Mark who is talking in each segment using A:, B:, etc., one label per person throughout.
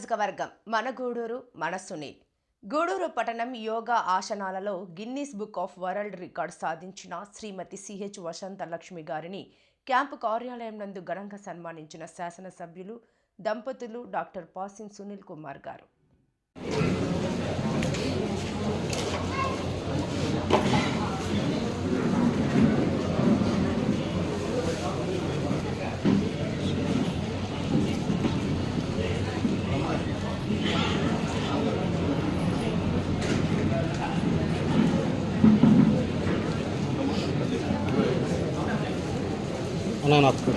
A: నియోజకవర్గం మన గూడూరు మన సునీల్. గూడూరు పట్టణం yoga ఆసనాలలో Guinness book of world record సాధించిన శ్రీమతి సిహెచ్ వసంత లక్ష్మి గారిని క్యాంపు కార్యాలయం నందు ఘనంగా సన్మానించిన శాసనసభ్యులు దంపతులు డాక్టర్ పాసిన్ సునీల్ కుమార్ గారు.
B: নেন আজকে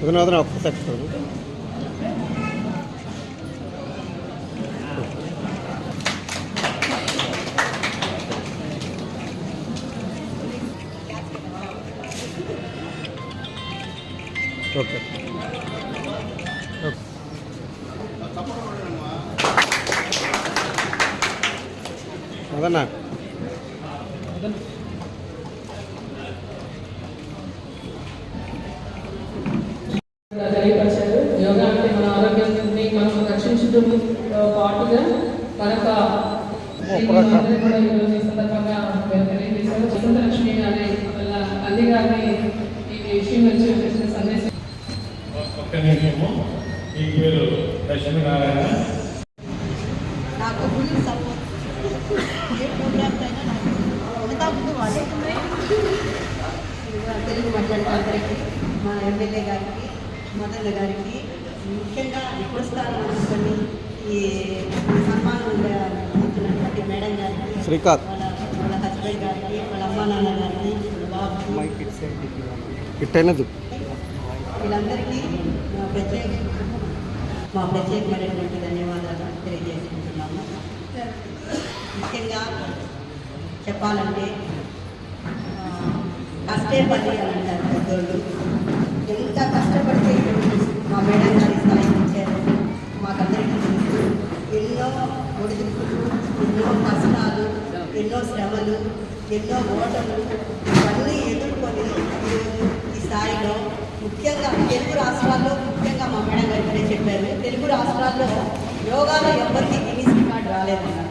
B: ಅದನ್ನ ಅದನ್ನ ವಾಪಸ್ ಹಾಕ್ಸ್ಬೋದು ಓಕೆ ಅದನ್ನ ఈ సందర్భంగా తెలియజేశారు. వసంత లక్ష్మి గారి వాళ్ళ తల్లి గారిని ఈ విషయం నుంచి చేసిన సందేశం.
C: నాకు ఫుల్ సపోర్ట్. ఏ ప్రోగ్రామ్స్ అయినా నాకు మిగతా ముందు వాళ్ళే. తెలుగు మధ్యాహ్నం మా ఎమ్మెల్యే గారికి మదన్న గారికి ముఖ్యంగా పురస్కారం అందుకొని ఈ సన్మానం అందుతున్నటువంటి మేడం గారికి
D: శ్రీకాంత్.
C: వాళ్ళ హస్బెండ్ గారికి వాళ్ళ అమ్మా నాన్న గారికి వాళ్ళ బాబుకి
D: ఇట్టైనది
C: వీళ్ళందరికీ మా ప్రత్యేక మా ప్రత్యేకమైనటువంటి ధన్యవాదాలు తెలియజేసుకుంటున్నాము. ముఖ్యంగా చెప్పాలంటే కష్టే పని అని అంటారు పెద్దోళ్ళు ఎంత కష్టపడితే మా మేడం గారి స్థాయికి వచ్చారు మాకందరికీ తెలుసు ఎన్నో ఒడిదుడుకులు ఎన్నో కష్టాలు ఎన్నో శ్రమలు ఎన్నో ఓటములు ఇవన్నీ ఎదుర్కొని ఈ స్థాయిలో ముఖ్యంగా తెలుగు రాష్ట్రాల్లో ముఖ్యంగా మా మేడం గారు చెప్పారు తెలుగు రాష్ట్రాల్లో యోగాలో ఎవరికి గిన్నీస్ రికార్డ్ రాలేదన్నారు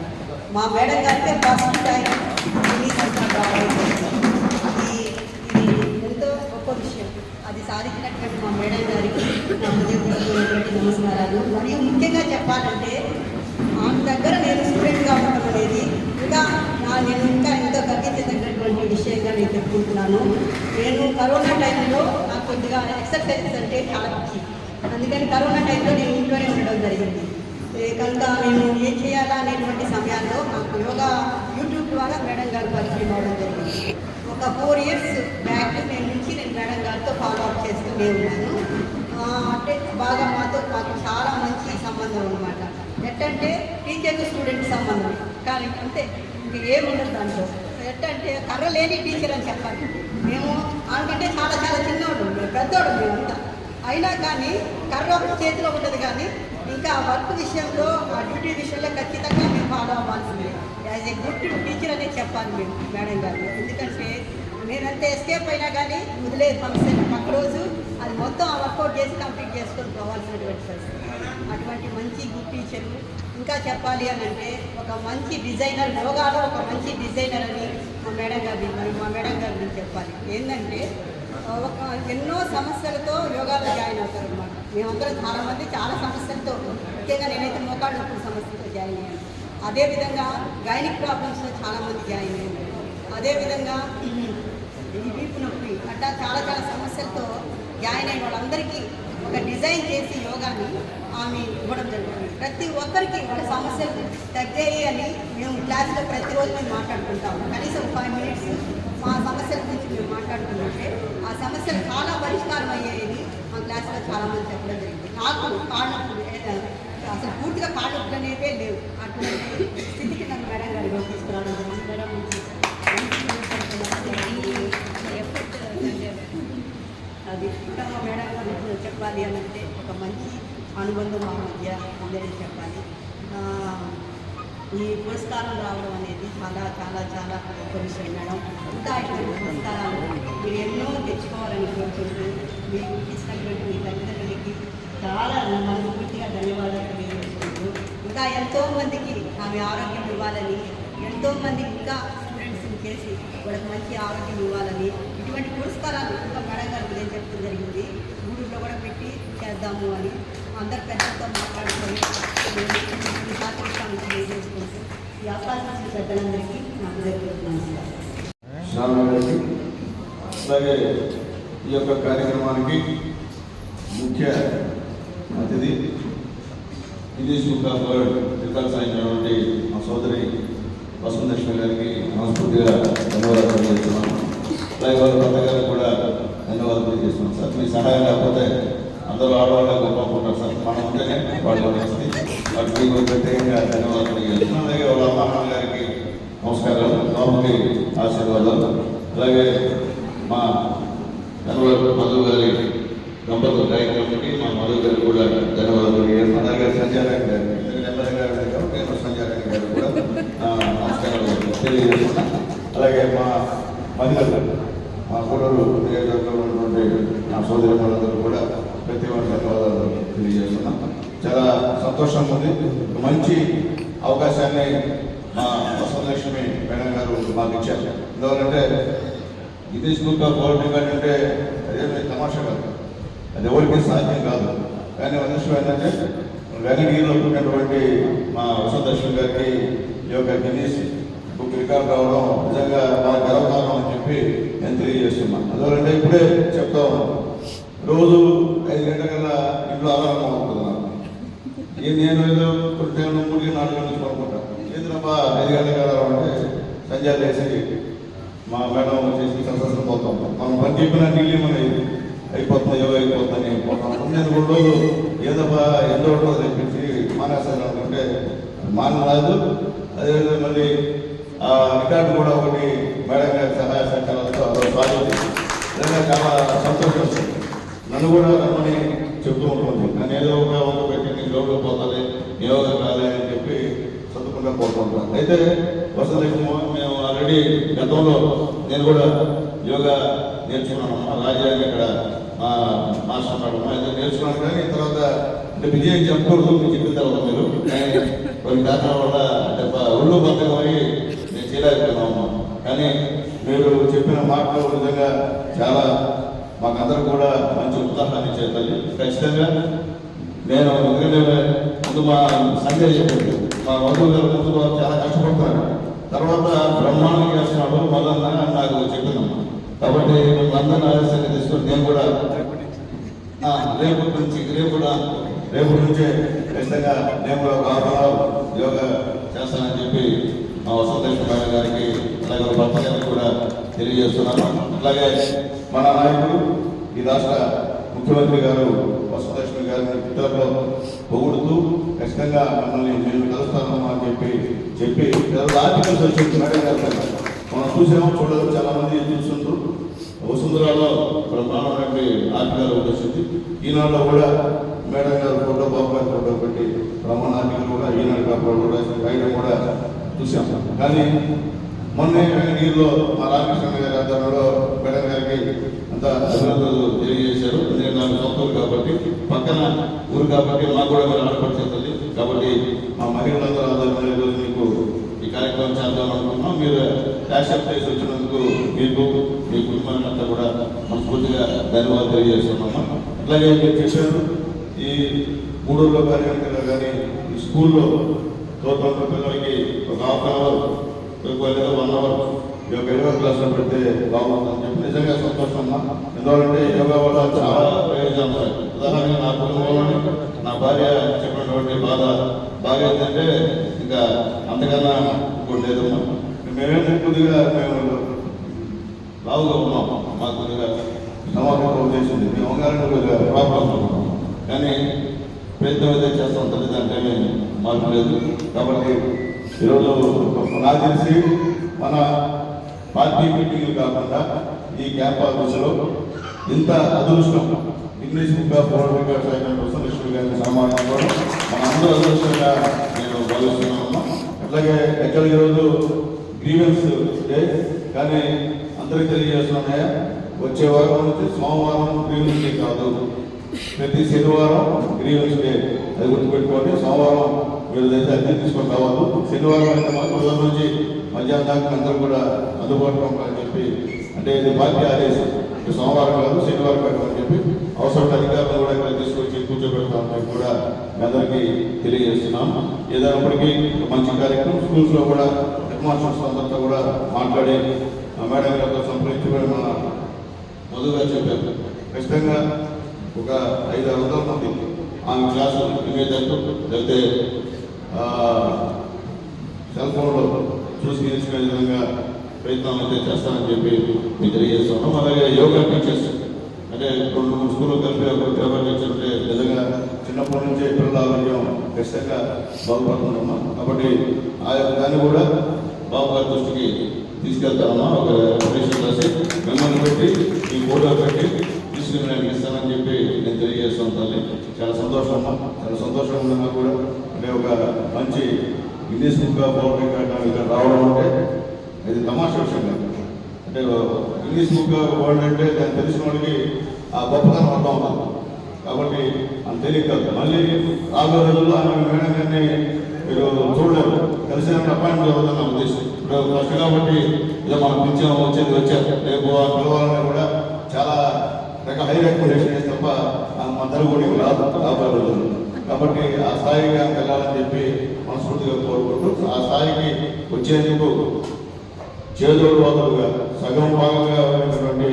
C: మా మేడం గారికి ఫస్ట్ టైం గిన్నీస్ రికార్డ్ రాలేదు అది ఇది ఎంతో గొప్ప విషయం అది సాధించినటువంటి మా మేడం గారికి నా హృదయపూర్వకమైనటువంటి నమస్కారాలు మరియు ముఖ్యంగా చెప్పాలంటే ఆమె దగ్గర నేను స్టూడెంట్గా ఉండటం అనేది. ఇంకా నా నేను ఇంకా ఎంతో గర్వించదగినటువంటి విషయంగా నేను చెప్పుకుంటున్నాను. నేను కరోనా టైంలో నాకు కొద్దిగా ఎక్సర్సైజెస్ అంటే చాలా పిచ్చి అందుకని కరోనా టైంలో నేను ఇంట్లోనే ఉండడం జరిగింది. కనుక నేను ఏం చేయాలా అనేటువంటి సమయాల్లో నాకు యోగా యూట్యూబ్ ద్వారా మేడం గారు పరిచయం అవడం జరిగింది. ఒక ఫోర్ ఇయర్స్ బ్యాక్ నేను నుంచి నేను మేడం గారితో ఫాలో అప్ చేస్తూనే ఉన్నాను. అంటే బాగా మాతో మాకు చాలా మంచి సంబంధం అనమాట ఎట్టంటే టీచర్ స్టూడెంట్ సంబంధం. కానీ అంతే ఇంక ఏముండదు దాంట్లో. ఎట్టంటే కర్ర లేని టీచర్ అని చెప్పాలి. మేము ఆమెకంటే చాలా చాలా చిన్నోడు. మేము పెద్దోడు మేమంతా. అయినా కానీ కర్ర ఒకటి చేతిలో ఉంటుంది కానీ ఇంకా ఆ వర్క్ విషయంలో ఆ డ్యూటీ విషయంలో ఖచ్చితంగా మేము ఫాలో అవ్వాల్సిందే. యాజ్ ఏ గుడ్ టీచర్ అనే చెప్పాలి మేము మేడం గారు. ఎందుకంటే నేనంతా ఎస్కేప్ అయినా కానీ వదిలేదు ఫంక్షన్ పక్క రోజు అది మొత్తం ఆ వర్కౌట్ చేసి కంప్లీట్ చేసుకొని పోవాల్సినటువంటి పరిస్థితి. అటువంటి మంచి గుర్తించను ఇంకా చెప్పాలి అని అంటే ఒక మంచి డిజైనర్ యోగాలో ఒక మంచి డిజైనర్ అని మా మేడం గారిని మరి మా మేడం గారిని చెప్పాలి. ఏంటంటే ఒక ఎన్నో సమస్యలతో యోగాలో జాయిన్ అవుతారు అనమాట మేమందరం చాలా మంది చాలా సమస్యలతో ముఖ్యంగా నేనైతే మోకాళ్ళ నొప్పుల సమస్యలతో జాయిన్ అయ్యాను. అదేవిధంగా గైనిక్ ప్రాబ్లమ్స్లో చాలామంది జాయిన్ అయ్యాను అదేవిధంగా వీపు నొప్పి అట్లా చాలా చాలా సమస్యలతో జాయిన్ అయిన వాళ్ళందరికీ ఒక డిజైన్ చేసి యోగాని ఆమె ఇవ్వడం జరుగుతుంది ప్రతి ఒక్కరికి వాళ్ళ సమస్యలు తగ్గాయి అని మేము క్లాస్లో ప్రతిరోజు మేము మాట్లాడుకుంటాము. కనీసం ఫైవ్ మినిట్స్ మా సమస్యల గురించి మేము మాట్లాడుకుంటుంటే ఆ సమస్యలు చాలా పరిష్కారం అయ్యాయని మా క్లాస్లో చాలా మంది చెప్పడం జరిగింది. నాకు కాళ్ళు అసలు పూర్తిగా కాళ్ళప్పుడు అనేవే లేవు. అటువంటి స్థితికి నన్ను మేడం గారు తీసుకురావడం జరిగింది. మేడం అది మా మేడం గారు చెప్పాలి అని అంటే అనుబంధం మా మధ్య ఉందని చెప్పాలి. ఈ పురస్కారం రావడం అనేది చాలా చాలా చాలా గొప్ప విషయం మేడం. ఇంకా ఇటువంటి పురస్కారాలు మీరు ఎన్నో తెచ్చుకోవాలని కోరుకుంటూ మీకు ఇచ్చినటువంటి మీ తల్లిదండ్రులకి చాలా మనస్ఫూర్తిగా ధన్యవాదాలు తెలియజేసుకుంటూ ఇంకా ఎంతోమందికి ఆమె ఆరోగ్యం ఇవ్వాలని ఎంతోమంది ఇంకా స్టూడెంట్స్ని చేసి వాళ్ళకి మంచి ఆరోగ్యం ఇవ్వాలని ఇటువంటి పురస్కారాలు ఇంకా మేడం గారు ఉదయం చెప్పడం జరిగింది. గూడూరులో కూడా పెట్టి చేద్దాము అని అందరు పెద్దలతో మాట్లాడుకొని ఈ పెద్దలందరికీ నా హృదయపూర్వక
E: అలాగే ఈ యొక్క కార్యక్రమానికి ముఖ్య అతిథి English book of world record సాధించినటువంటి మా సోదరి వసంతలక్ష్మి గారికి మనస్ఫూర్తిగా ధన్యవాదాలు తెలియజేస్తున్నాను అలాగే వారి భర్త గారికి కూడా ధన్యవాదాలు తెలియజేస్తున్నాం. సార్ మీ సహాయం లేకపోతే అందరూ ఆడవాళ్ళ గొప్ప అనుకుంటారు సార్ మనం ఉంటేనే వాళ్ళు వస్తుంది వాటికి ప్రత్యేకంగా ధన్యవాదాలు తెలియజేస్తున్నాం అలాగే వాళ్ళ అమ్మ నాన్న గారికి నమస్కారాలు బాబుకి ఆశీర్వాదాలు అలాగే మా కనుగోలు మధు గారి దంపతులు కార్యక్రమానికి మా మధు గారికి కూడా ధన్యవాదాలు తెలియజేస్తున్నాను అలాగే సంచారాయణ గారికి ఎమ్మెల్యే గారు ఉన్నారు కాబట్టి నేను సంచారాయణ గారికి కూడా ఆ, నమస్కారాలు తెలియజేస్తున్నాను అలాగే మా మహిళలు మా గూడూరు నియోజకవర్గంలో ఉన్నటువంటి నా సోదరి మహిళలందరూ కూడా ప్రతి ఒక్క ధన్యవాదాలు తెలియజేస్తున్నాం సంతోషం సంతోషంగా ఉంది మంచి అవకాశాన్ని మా వసంతలక్ష్మి మేడం గారు మాకు ఇచ్చారు. ఎందుకంటే Guinness book of world record అంటే అదే తమాషా కాదు. అది ఎవరికి సాధ్యం కాదు. కానీ ఒక విషయం ఏంటంటే వెనగిరిలో ఉన్నటువంటి మా వసంతలక్ష్మి గారికి ఈ యొక్క గిన్నీస్ బుక్ రికార్డ్ రావడం నిజంగా మా గర్వకారణం అని చెప్పి నేను తెలియజేస్తున్నాను అందువల్ల ఇప్పుడే చెప్తా ఉన్నాను రోజు ఐదు గంటల ఇంట్లో ఆధారంగా ఉంటున్నాను ఏ నేను ఏదో కొన్ని మూడు నాలుగు గంటలు పడుకుంటాను ఏంటబ్బా ఐదు గంటల కదా అంటే సంజయ్ లేచి మా మేడం వచ్చేసి సంతోషం పోతాం మనం పని చెప్పిన నీళ్ళు అనేది అయిపోతుంది ఏవో అయిపోతుంది పోతాం నేను రెండు రోజులు ఏదబ్బా ఎంతో ఉంటుందో తెప్పించి మానేస్తాను అనుకుంటే మహారాజు అదేవిధంగా మళ్ళీ ఆ రికార్డు కూడా ఒకటి మేడం గారి సహాయ సహకారాలతో సాధించి నిజంగా చాలా సంతోషం నన్ను కూడా రమ్మని చెప్తూ ఉంటుంది నన్ను ఏదో ఒక ఒక పెట్టి నీకు యోగా పోతుంది యోగా కాలే అని చెప్పి చదువుకుంటూ పోతుంటాను అయితే వసతి మేము ఆల్రెడీ గతంలో నేను కూడా యోగా నేర్చుకున్నాను. మా రాజా ఇక్కడ మా మాస్టర్ మేడం అయితే నేర్చుకున్నాను కానీ తర్వాత అంటే విజయం చెప్పకూడదు మీకు చెప్పిన తర్వాత మీరు. కానీ కొన్ని కారణాల వల్ల అంటే ప- ఒళ్ళు బద్దకమై నేను చేయలేకపోయినాము కానీ మీరు చెప్పిన మాటలు నిజంగా చాలా మాకందరూ కూడా మంచి ఉత్సాహాన్ని ఇచ్చారు తల్లి ఖచ్చితంగా నేను ఎందుకంటే ముందు మా సంజయ్ చెప్పింది మా వధువు గారు ముందు చాలా కష్టపడుతున్నారు. తర్వాత బ్రహ్మాండంగా చేస్తున్నాడు మదన్న అని నాకు చెప్పినాం కాబట్టి అందరిని ఆలస్యంగా తీసుకొని నేను కూడా ఆ, రేపు నుంచి రేపు కూడా రేపు నుంచే ఖచ్చితంగా నేను కూడా యోగా చేస్తానని చెప్పి మా వసంతేశ్వర మేడం గారికి అలాగే వాళ్ళ భర్త గారికి కూడా తెలియజేస్తున్నాను. అలాగే మన నాయకుడు ఈ రాష్ట్ర ముఖ్యమంత్రి గారు వసంతలక్ష్మి గారిని ట్విట్టర్లో పొగుడుతూ ఖచ్చితంగా మనల్ని నేను కలుస్తాను అని చెప్పి చెప్పి ఆర్టికల్స్ వచ్చి మేడం గారు. మనం చూసాము చూడదు చాలా మంది చూస్తుంటారు వసుంధరాలో బ్రహ్మాండమైనటువంటి ఆర్టికల్ ఒకటి వచ్చింది ఈనాడులో కూడా మేడం గారు ఫోటో బాబాయ్ ఫోటో పెట్టి బ్రహ్మాండ ఆర్టికల్ కూడా ఈనాడు పేపర్ కూడా బయట కూడా చూసాం కానీ మొన్న వెంకటగిరిలో మా రామకృష్ణ గారి ఆధ్వర్యంలో మేడం గారికి అంత అభినందనలు తెలియజేశారు. నేను నాకు సొంత కాబట్టి పక్కన ఊరు కాబట్టి మాకు కూడా మీరు ఆడపడుతుంది కాబట్టి మా మహిళలందరూ ఆధ్వర్యంలో మీకు ఈ కార్యక్రమం చేద్దాం అనుకున్నాం మీరు యాక్సెప్ట్ చేసి వచ్చినందుకు మీకు మీ కుటుంబాలంతా కూడా మనస్ఫూర్తిగా ధన్యవాదాలు తెలియజేస్తున్నాము. అట్లాగే మీరు చెప్పారు ఈ మూడూరులో కానీ కానీ ఈ స్కూల్లో తోట పిల్లలకి ఒక హాఫ్ అవర్ లేదా వన్ అవర్ ఈ యొక్క యోగా క్లాస్లో పెడితే బాగుంటుందని చెప్పి నిజంగా సంతోషం అమ్మా ఎందుకంటే యోగా వల్ల చాలా ప్రయోజనాలు ఉదాహరణగా నా కుటుంబంలోని నా భార్య చెప్పినటువంటి బాధ బాగా ఏంటంటే ఇంకా అంతకన్నా ఇంకోటి లేదమ్మా. మేమేమో కొద్దిగా మేము లావుగా ఉన్నాం. మాకు కొద్దిగా సమాజంలో చేసింది మేము అవగాహన కొద్దిగా ప్రాబ్లమ్స్ ఉన్నాం. కానీ ప్రయత్నం అయితే చేస్తాం తల్లిదండ్రులు ఏమీ మార్పు లేదు కాబట్టి ఈరోజు నాకు తెలిసి మన పార్టీ మీటింగ్లు కాకుండా ఈ క్యాంప్ ఆఫీసులో ఇంత అదృష్టం ఇంగ్లీష్ బుక్గా ఆఫ్ వరల్డ్ రికార్డ్స్ అయిన వసంతలక్ష్మి గారిని కూడా మన అందరూ అదృష్టంగా నేను భావిస్తున్నాను. అట్లాగే ఎక్కడ ఈరోజు గ్రీవెన్స్ డే కానీ అందరికి తెలియజేస్తున్నాయి వచ్చే వారం నుంచి సోమవారం గ్రీవెన్స్ డే కాదు. ప్రతి శనివారం గ్రీవెన్స్ డే అది గుర్తుపెట్టుకోండి సోమవారం మీరు అయితే అద్దె తీసుకొని రావాలి శనివారం అయితే మాకు ఉదయం నుంచి మధ్యాహ్నం దాకా అందరూ కూడా అందుబాటులో ఉంటారని చెప్పి అంటే ఇది పార్టీ ఆదేశం. సోమవారం కాదు శనివారం కాదు అని చెప్పి అవసరమైన అధికారులు కూడా ఇక్కడ తీసుకొచ్చి కూర్చోబెడతామని కూడా మీ అందరికీ తెలియజేస్తున్నాం. ఏదైనప్పటికీ మంచి కార్యక్రమం. స్కూల్స్లో కూడా హెడ్ మాస్టర్స్ అందరితో కూడా మాట్లాడి ఆ మేడం గారితో సంప్రదించి మన మొదలుగా చెప్పారు. ఖచ్చితంగా ఒక ఐదు ఆరు వందల మంది ఆమె క్లాసు వినేటట్టు లేకపోతే సెల్ ఫోన్లో చూసి నేర్చుకునే విధంగా ప్రయత్నం అయితే చేస్తానని చెప్పి మీకు తెలియజేస్తున్నాం. అలాగే యోగా టీచర్స్ అంటే రెండు మూడు స్కూల్లో కలిపి ఒక యోగా టీచర్ అంటే నిజంగా చిన్నప్పటి నుంచే పిల్లలాభ్యం ఖచ్చితంగా బాగుపడుతుందమ్మా కాబట్టి ఆ యొక్క దాన్ని కూడా బాబు గారి దృష్టికి తీసుకెళ్తామమ్మా ఒక రిలేషన్ రాసి మిమ్మల్ని పెట్టి ఈ ఫోటో పెట్టి తీసుకుని నేను ఇస్తానని చెప్పి నేను తెలియజేస్తాను తల్లి. చాలా సంతోషం అమ్మా చాలా సంతోషంగా ఉంది కూడా అంటే ఒక మంచి ఇంగ్లీష్ బుక్ పవర్ రికార్డ్ ఇక్కడ రావడం అంటే ఇది తమాషా విషయం కాదు. అంటే ఇంగ్లీష్ బుక్ వరల్డ్ అంటే దాన్ని తెలిసిన వాడికి ఆ గొప్పతనం అర్థం అవుతుంది కాబట్టి అంత తెలియదు కాదు మళ్ళీ రాబోయే రోజుల్లో ఆయన మేడం గారిని మీరు చూడలేరు. కలిసి అపాయింట్మెంట్ అవుతుంది నా ఉద్దేశం. ఇప్పుడు ఫస్ట్ కాబట్టి ఏదో మనం పిలిచాం వచ్చేది వచ్చారు. రేపు ఆ పిలవాలని కూడా చాలా రకాల హై రికమెండేషన్ తప్ప ఆ కూడా రాదు రాబోయే రోజుల్లో కాబట్టి ఆ స్థాయికి వెళ్ళాలని చెప్పి మనస్ఫూర్తిగా కోరుకుంటూ ఆ స్థాయికి వచ్చేందుకు చేదోడు వాదులుగా సగం భాగంగా ఉన్నటువంటి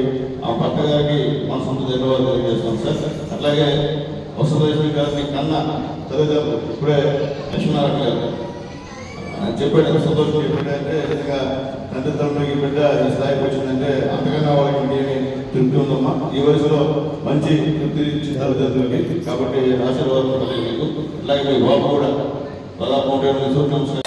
E: ఆ భర్త గారికి మన సొంత ధన్యవాదాలు తెలియజేస్తాం సార్. అట్లాగే వసంతలక్ష్మి గారిని కన్నా తల్లిదండ్రులు ఇప్పుడే లక్ష్మీనారాయణ గారు. ఆయన చెప్పాడు సంతోషం చెప్పాడంటే నిజంగా తండ్రి తండ్రికి బిడ్డ ఈ స్థాయికి వచ్చిందంటే అంతకన్నా వాళ్ళకి ఇంకేమి తృప్తి ఉందమ్మా. ఈ వయసులో మంచి తృప్తి ఇచ్చింది తల్లిదండ్రులకి కాబట్టి ఆశీర్వాదం కలిగి మీకు అలాగే మీ బాబు కూడా దాదాపు నూట ఎనిమిది సంవత్సరాలు